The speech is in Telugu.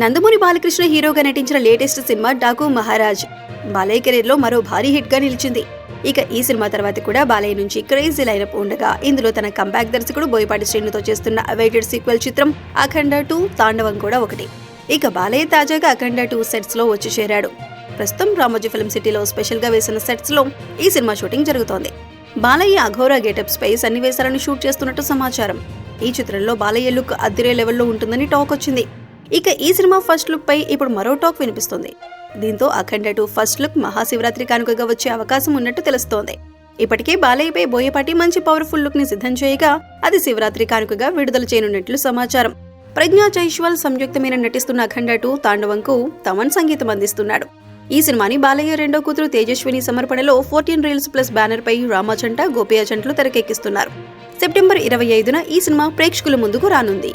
నందమూరి బాలకృష్ణ హీరోగా నటించిన లేటెస్ట్ సినిమా డాకు మహారాజ్. బాలయ్య కెరీర్లో మరో భారీ హిట్గా నిలిచింది. ఇక ఈ సినిమా తర్వాత కూడా బాలయ్య నుంచి క్రేజీ లైనప్ ఉండగా ఇందులో తన కంబ్యాక్ దర్శకుడు బోయపాటి శ్రీనుతో చేస్తున్న అవైటెడ్ సీక్వెల్ చిత్రం అఖండ టూ తాండవం కూడా ఒకటి. ఇక బాలయ్య తాజాగా అఖండ టూ సెట్స్లో వచ్చి చేరాడు. ప్రస్తుతం రామోజీ ఫిల్మ్ సిటీలో స్పెషల్గా వేసిన సెట్స్లో ఈ సినిమా షూటింగ్ జరుగుతోంది. బాలయ్య అఘోరా గెటప్స్ పై సన్నివేశాలను షూట్ చేస్తున్నట్టు సమాచారం. ఈ చిత్రంలో బాలయ్య లుక్ అద్దిరే లెవెల్లో ఉంటుందని టాక్ వచ్చింది. ఇక ఈ సినిమా ఫస్ట్ లుక్ పై ఇప్పుడు మరో టాక్ వినిపిస్తుంది. దీంతో Akhanda two first look Mahashivratri కానుకగా వచ్చే అవకాశం ఉన్నట్టు తెలుస్తోంది. ఇప్పటికే బాలయ్యపై బోయపాటి మంచి పవర్ఫుల్ లుక్ని సిద్ధం చేయగా అది శివరాత్రి కానుకగా విడుదల చేయనున్నట్లు సమాచారం. ప్రజ్ఞా జైష్వాల్ సంయుక్తమైన నటిస్తున్న అఖండ టూ తాండవంకు తమన్ సంగీతం అందిస్తున్నాడు. ఈ సినిమాని బాలయ్య రెండో కూతురు తేజస్విని సమర్పణలో ఫోర్టీన్ రీల్స్ ప్లస్ బ్యానర్ పై రామాచంట గోపియాచంట్లు తెరకెక్కిస్తున్నారు. సెప్టెంబర్ ఇరవై ఐదున ఈ సినిమా ప్రేక్షకుల ముందుకు రానుంది.